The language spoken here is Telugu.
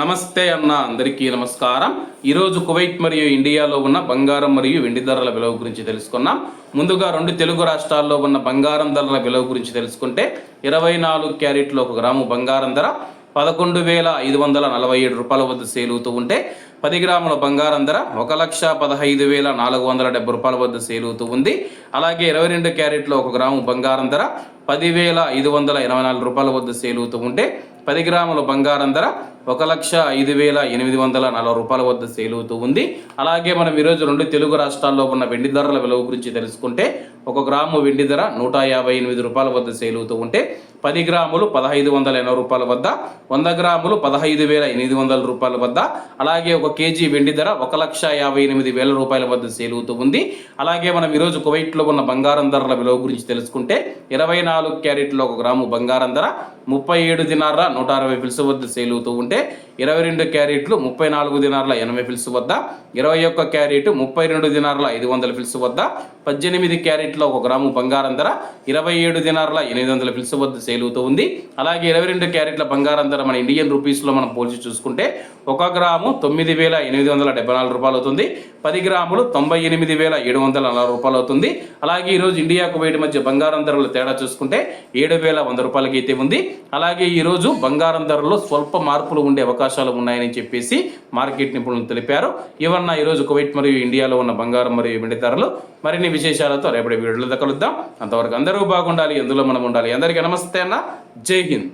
నమస్తే అన్న అందరికీ నమస్కారం. ఈరోజు కువైట్ మరియు ఇండియాలో ఉన్న బంగారం మరియు వెండి ధరల విలువ గురించి తెలుసుకున్నాం ముందుగా రెండు తెలుగు రాష్ట్రాల్లో ఉన్న బంగారం ధరల విలువ గురించి తెలుసుకుంటే ఇరవై నాలుగు క్యారెట్లు ఒక గ్రాము బంగారం ధర పదకొండు వేల ఐదు వందల నలభై ఏడు రూపాయల వద్ద సేల్ అవుతూ ఉంటే పది గ్రాముల బంగారం ధర ఒక లక్ష పదహైదు వేల నాలుగు వందల డెబ్బై రూపాయల వద్ద సేల్ అవుతూ ఉంది. అలాగే ఇరవై రెండు క్యారెట్లో ఒక గ్రాము బంగారం ధర పదివేల ఐదు వందల ఇరవై నాలుగు రూపాయల వద్ద సేల్ అవుతూ ఉంటే పది గ్రాముల బంగారం ధర ఒక లక్ష ఐదు వేల ఎనిమిది వందల నలభై రూపాయల వద్ద సేల్ అవుతూ ఉంది. అలాగే మనం ఈరోజు రెండు తెలుగు రాష్ట్రాల్లో ఉన్న వెండి ధరల విలువ గురించి తెలుసుకుంటే ఒక గ్రాము వెండి ధర నూట యాభై ఎనిమిది రూపాయల వద్ద సేల్ అవుతూ ఉంటే పది గ్రాములు పదహైదు వందల ఎనభై రూపాయల వద్ద వంద గ్రాములు పదహైదు వేల ఎనిమిది వందల రూపాయల వద్ద అలాగే ఒక కేజీ వెండి ధర ఒక లక్ష యాభై ఎనిమిది వేల రూపాయల వద్ద సేల్ అవుతూ ఉంది. అలాగే మనం ఈరోజు కువైట్లో ఉన్న బంగారం ధరల విలువ గురించి తెలుసుకుంటే ఇరవై నాలుగు క్యారెట్లో ఒక గ్రాము బంగారం ధర ముప్పై ఏడు దినార్ల నూట అరవై ఫిల్స్ వద్ద సేల్ అవుతూ ఉంటే ఇరవై రెండు క్యారెట్లు ముప్పై నాలుగు దినార్ల ఎనభై ఫిల్స్ వద్ద ఇరవై ఒక్క క్యారెట్ ముప్పై రెండు దినార్ల ఐదు వందల ఫిల్స్ వద్ద పద్దెనిమిది క్యారెట్ల ఒక గ్రాము బంగారం ధర ఇరవై ఏడు దినార్ల ఎనిమిది వందల ఫిల్స్ వద్ద సేల్ అవుతూ ఉంది. అలాగే ఇరవై రెండు క్యారెట్ల బంగారం ధర మన ఇండియన్ రూపీస్లో మనం పోల్చి చూసుకుంటే ఒక గ్రాము తొమ్మిది వేల ఎనిమిది వందల డెబ్బై నాలుగు రూపాయలు అవుతుంది. పది గ్రాములు తొంభై ఎనిమిది వేల ఏడు వందల నలభై రూపాయలు అవుతుంది. అలాగే ఈరోజు ఇండియాకు వేడి మధ్య బంగారం ధరలు తేడా చూసుకుంటే ఏడు వేల వంద రూపాయలకి అయితే ఉంది. అలాగే ఈరోజు బంగారం ధరల్లో స్వల్ప మార్పులు ఉండే అవకాశాలు ఉన్నాయని చెప్పేసి మార్కెట్ నిపుణులు తెలిపారు. ఇవన్న ఈరోజు కువైట్ మరియు ఇండియాలో ఉన్న బంగారం మరియు వెండి ధరలు మరిన్ని విశేషాలతో రేపటి వీడియోలో కలుద్దాం. అంతవరకు అందరూ బాగుండాలి ఎందులో మనం ఉండాలి? అందరికీ నమస్తే అన్న. జై హింద్.